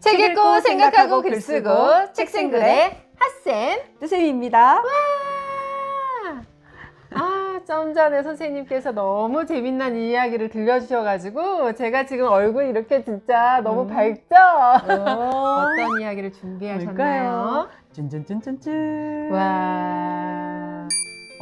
책 읽고 생각하고 글 쓰고 책생글의 핫쌤 뜨쌤입니다. 아, 좀 전에 선생님께서 너무 재밌는 이야기를 들려주셔가지고 제가 지금 얼굴 이렇게 진짜 너무 음. 밝죠? 어, 어떤 이야기를 준비하셨나요? 뭘까요? 쭌쭌쭌쭌쭌. 와,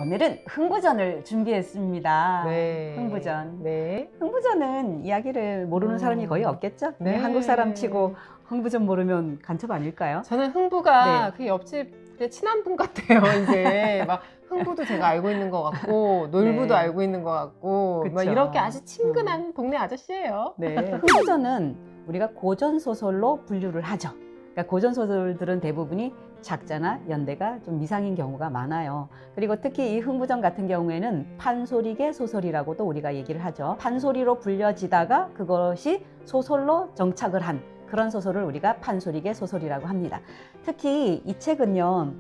오늘은 흥부전을 준비했습니다. 네. 흥부전. 네. 흥부전은 이야기를 모르는 음. 사람이 거의 없겠죠? 네. 한국 사람 치고 흥부전 모르면 간첩 아닐까요? 저는 흥부가 네. 그 옆집 친한 분 같아요. 이제 막 흥부도 제가 알고 있는 것 같고 놀부도 네. 알고 있는 것 같고 막 그쵸. 이렇게 아주 친근한 동네 아저씨예요. 네. 흥부전은 우리가 고전 소설로 분류를 하죠. 그러니까 고전 소설들은 대부분이 작자나 연대가 좀 미상인 경우가 많아요. 그리고 특히 이 흥부전 같은 경우에는 판소리계 소설이라고도 우리가 얘기를 하죠. 판소리로 불려지다가 그것이 소설로 정착을 한 그런 소설을 우리가 판소리계 소설이라고 합니다. 특히 이 책은요.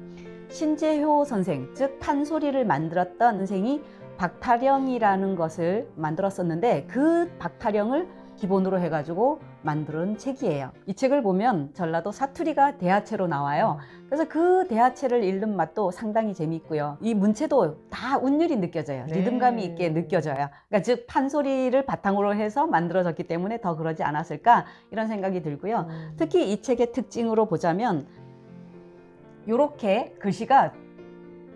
신재효 선생, 즉 판소리를 만들었던 선생이 박타령이라는 것을 만들었었는데 그 박타령을 기본으로 해가지고 만든 책이에요. 이 책을 보면 전라도 사투리가 대하체로 나와요. 그래서 그 대하체를 읽는 맛도 상당히 재미있고요. 이 문체도 다 운율이 느껴져요. 네. 리듬감이 있게 느껴져요. 그러니까 즉 판소리를 바탕으로 해서 만들어졌기 때문에 더 그러지 않았을까 이런 생각이 들고요. 음. 특히 이 책의 특징으로 보자면 이렇게 글씨가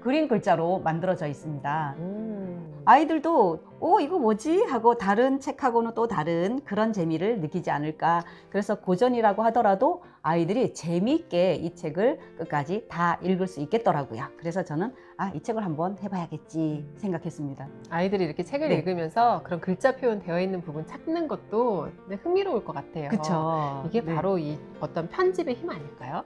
그린 글자로 만들어져 있습니다. 음. 아이들도 오 이거 뭐지 하고 다른 책하고는 또 다른 그런 재미를 느끼지 않을까 그래서 고전이라고 하더라도 아이들이 재미있게 이 책을 끝까지 다 읽을 수 있겠더라고요 그래서 저는 아 이 책을 한번 해봐야겠지 생각했습니다 아이들이 이렇게 책을 네. 읽으면서 그런 글자 표현 되어 있는 부분 찾는 것도 네, 흥미로울 것 같아요. 그쵸 이게 네. 바로 이 어떤 편집의 힘 아닐까요?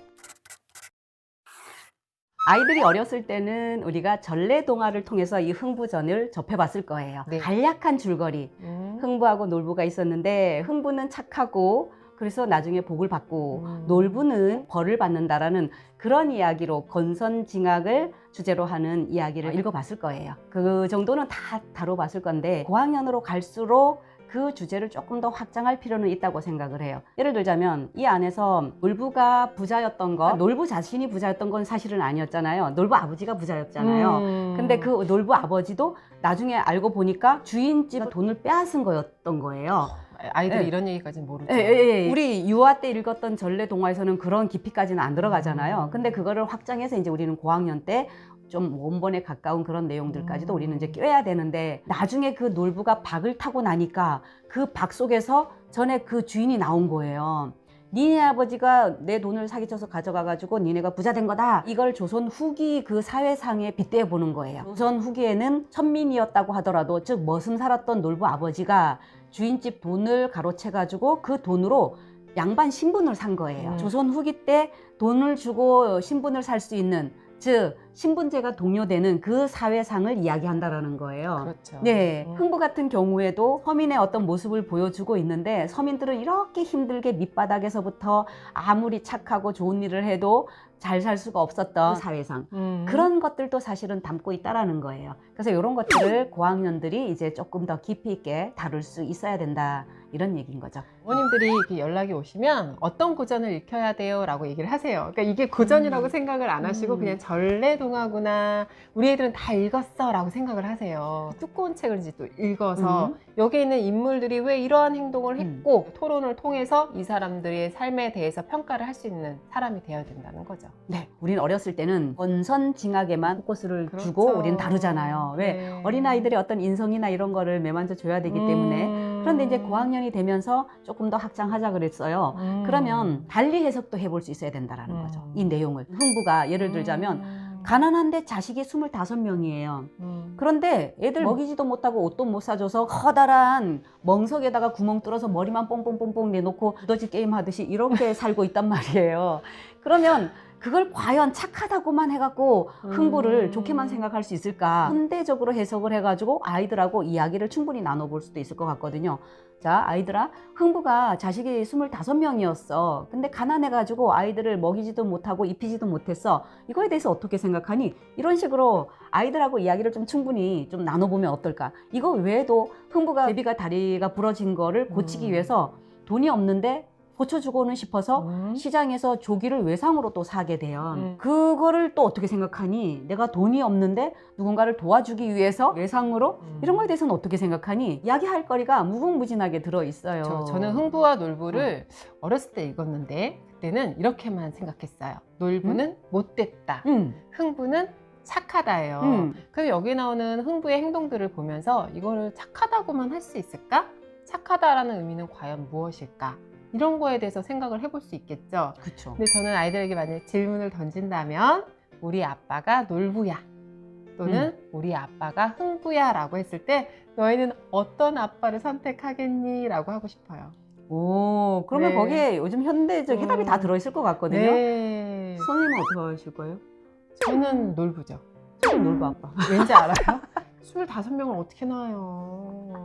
아이들이 어렸을 때는 우리가 전래 동화를 통해서 이 흥부전을 접해봤을 거예요 네. 간략한 줄거리 음. 흥부하고 놀부가 있었는데 흥부는 착하고 그래서 나중에 복을 받고 음. 놀부는 벌을 받는다라는 그런 이야기로 건선징악을 주제로 하는 이야기를 읽어봤을 거예요. 그 정도는 다 다뤄봤을 건데 고학년으로 갈수록 그 주제를 조금 더 확장할 필요는 있다고 생각을 해요. 예를 들자면 이 안에서 놀부가 부자였던 거, 놀부 자신이 부자였던 건 사실은 아니었잖아요. 놀부 아버지가 부자였잖아요. 음. 근데 그 놀부 아버지도 나중에 알고 보니까 주인집 돈을 빼앗은 거였던 거예요. 아이들이 네. 이런 얘기까지는 모르죠. 예, 예, 예. 우리 유아 때 읽었던 전래 동화에서는 그런 깊이까지는 안 들어가잖아요. 음. 근데 그거를 확장해서 이제 우리는 고학년 때 좀 원본에 가까운 그런 내용들까지도 음. 우리는 이제 껴야 되는데 나중에 그 놀부가 박을 타고 나니까 그 박 속에서 전에 그 주인이 나온 거예요. 니네 아버지가 내 돈을 사기쳐서 가져가가지고 니네가 부자 된 거다. 이걸 조선 후기 그 사회상에 빗대어 보는 거예요. 조선 후기에는 천민이었다고 하더라도 즉 머슴 살았던 놀부 아버지가 주인집 돈을 가로채가지고 그 돈으로 양반 신분을 산 거예요. 음. 조선 후기 때 돈을 주고 신분을 살 수 있는 즉 신분제가 동요되는 그 사회상을 이야기한다라는 거예요. 그렇죠. 네, 음. 흥부 같은 경우에도 서민의 어떤 모습을 보여주고 있는데 서민들은 이렇게 힘들게 밑바닥에서부터 아무리 착하고 좋은 일을 해도 잘 살 수가 없었던 그 사회상 음. 그런 것들도 사실은 담고 있다라는 거예요. 그래서 이런 것들을 고학년들이 이제 조금 더 깊이 있게 다룰 수 있어야 된다 이런 얘기인 거죠. 어머님들이 이렇게 연락이 오시면 어떤 고전을 읽혀야 돼요 라고 얘기를 하세요. 그러니까 이게 고전이라고 음. 생각을 안 하시고 음. 그냥 전래동화구나 우리 애들은 다 읽었어 라고 생각을 하세요. 두꺼운 책을 이제 또 읽어서 음. 여기 있는 인물들이 왜 이러한 행동을 음. 했고 토론을 통해서 이 사람들의 삶에 대해서 평가를 할 수 있는 사람이 되어야 된다는 거죠. 네, 우린 어렸을 때는 건선징악에만 포커스를 주고 그렇죠. 우린 다루잖아요. 왜 네. 어린아이들의 어떤 인성이나 이런 거를 매만져 줘야 되기 때문에 음. 그런데 이제 고학년이 되면서 조금 더 확장하자 그랬어요. 음. 그러면 달리 해석도 해볼 수 있어야 된다라는 음. 거죠. 이 내용을. 흥부가 예를 들자면 음. 가난한데 자식이 25명이에요. 음. 그런데 애들 먹이지도 못하고 옷도 못 사줘서 커다란 멍석에다가 구멍 뚫어서 머리만 뽕뽕뽕뽕 내놓고 두더지 게임 하듯이 이렇게 살고 있단 말이에요. 그러면 그걸 과연 착하다고만 해갖고 흥부를 음. 좋게만 생각할 수 있을까? 현대적으로 해석을 해가지고 아이들하고 이야기를 충분히 나눠볼 수도 있을 것 같거든요. 자, 아이들아, 흥부가 자식이 25명이었어. 근데 가난해가지고 아이들을 먹이지도 못하고 입히지도 못했어. 이거에 대해서 어떻게 생각하니? 이런 식으로 아이들하고 이야기를 좀 충분히 좀 나눠보면 어떨까? 이거 외에도 흥부가 제비가 다리가 부러진 거를 고치기 음. 위해서 돈이 없는데 고쳐주고는 싶어서 음. 시장에서 조기를 외상으로 또 사게 돼요. 음. 그거를 또 어떻게 생각하니? 내가 돈이 없는데 누군가를 도와주기 위해서 외상으로 음. 이런 거에 대해서는 어떻게 생각하니? 이야기할 거리가 무궁무진하게 들어 있어요. 저, 저는 흥부와 놀부를 어렸을 때 읽었는데 그때는 이렇게만 생각했어요. 놀부는 못됐다. 음, 흥부는 착하다예요. 음. 그럼 여기 나오는 흥부의 행동들을 보면서 이거를 착하다고만 할 수 있을까? 착하다라는 의미는 과연 무엇일까? 이런 거에 대해서 생각을 해볼 수 있겠죠. 그쵸. 근데 저는 아이들에게 만약 질문을 던진다면 우리 아빠가 놀부야 또는 음. 우리 아빠가 흥부야 라고 했을 때 너희는 어떤 아빠를 선택하겠니? 라고 하고 싶어요. 오, 그러면 네. 거기에 요즘 현대적 해답이 음. 다 들어있을 것 같거든요. 네. 선생님은 어떻게 하실 거예요? 저는 놀부죠. 저는 놀부 아빠. 왠지 알아요? 25명을 어떻게 낳아요?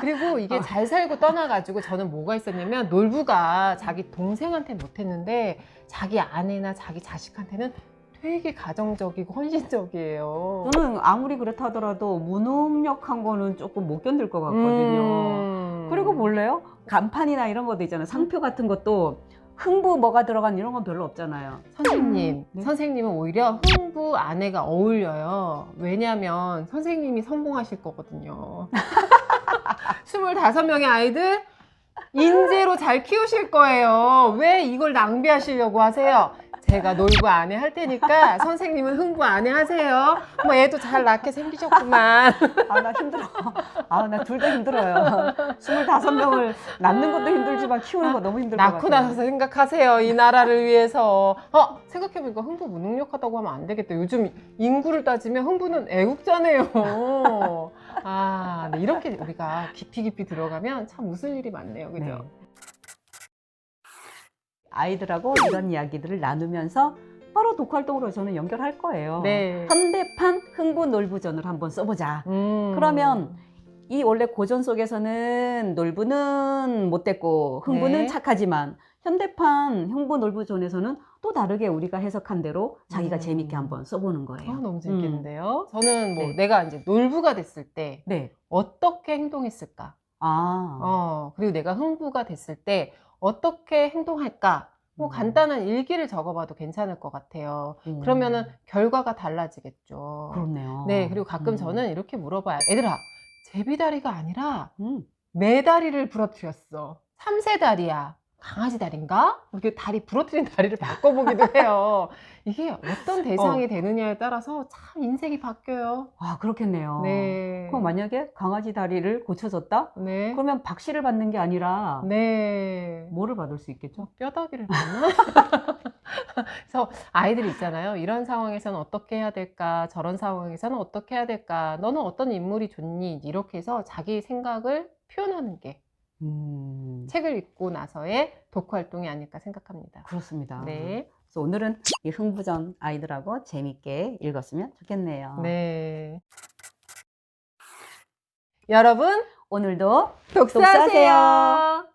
그리고 이게 잘 살고 떠나가지고 저는 뭐가 있었냐면 놀부가 자기 동생한테 못했는데 자기 아내나 자기 자식한테는 되게 가정적이고 헌신적이에요. 저는 아무리 그렇다 하더라도 무능력한 거는 조금 못 견딜 것 같거든요. 음. 그리고 볼래요? 간판이나 이런 것도 있잖아요. 상표 같은 것도 흥부 뭐가 들어간 이런 건 별로 없잖아요. 선생님, 네? 선생님은 오히려 흥부 아내가 어울려요. 왜냐면 선생님이 성공하실 거거든요. 25명의 아이들 인재로 잘 키우실 거예요. 왜 이걸 낭비하시려고 하세요? 제가 놀부 아내 할 테니까 선생님은 흥부 아내 하세요. 뭐 애도 잘 낳게 생기셨구만. 아, 나 힘들어. 아, 나 둘 다 힘들어요. 25명을 낳는 것도 힘들지만 키우는 거 너무 힘들 것 낳고 같아요. 나서 생각하세요. 이 나라를 위해서. 어, 생각해보니까 흥부 무능력하다고 하면 안 되겠다. 요즘 인구를 따지면 흥부는 애국자네요. 아, 네, 이렇게 우리가 깊이 깊이 들어가면 참 웃을 일이 많네요. 그죠? 네. 아이들하고 이런 이야기들을 나누면서 바로 독활동으로 저는 연결할 거예요. 네. 현대판 흥부 놀부전을 한번 써보자. 음. 그러면 이 원래 고전 속에서는 놀부는 못됐고 흥부는 네. 착하지만 현대판 흥부 놀부전에서는 또 다르게 우리가 해석한 대로 자기가 음. 재밌게 한번 써보는 아, 거예요. 너무 재밌겠는데요. 저는 뭐 네. 내가 이제 놀부가 됐을 때 네. 어떻게 행동했을까? 아. 어, 그리고 내가 흥부가 됐을 때 어떻게 행동할까? 뭐 음. 간단한 일기를 적어봐도 괜찮을 것 같아요. 음. 그러면은 결과가 달라지겠죠. 그렇네요. 네, 그리고 가끔 음. 저는 이렇게 물어봐요. 얘들아, 제비다리가 아니라 음. 메다리를 부러뜨렸어. 삼세다리야. 강아지 다리인가? 이렇게 다리 부러뜨린 다리를 바꿔보기도 해요. 이게 어떤 대상이 되느냐에 따라서 참 인생이 바뀌어요. 아 그렇겠네요. 네. 그럼 만약에 강아지 다리를 고쳐줬다? 네. 그러면 박씨를 받는 게 아니라 네. 뭐를 받을 수 있겠죠? 뼈다귀를 받나? 그래서 아이들이 있잖아요. 이런 상황에서는 어떻게 해야 될까? 저런 상황에서는 어떻게 해야 될까? 너는 어떤 인물이 좋니? 이렇게 해서 자기 생각을 표현하는 게 음, 책을 읽고 나서의 독후 활동이 아닐까 생각합니다. 그렇습니다. 네. 그래서 오늘은 이 흥부전 아이들하고 재밌게 읽었으면 좋겠네요. 네. 여러분, 오늘도 독서하세요.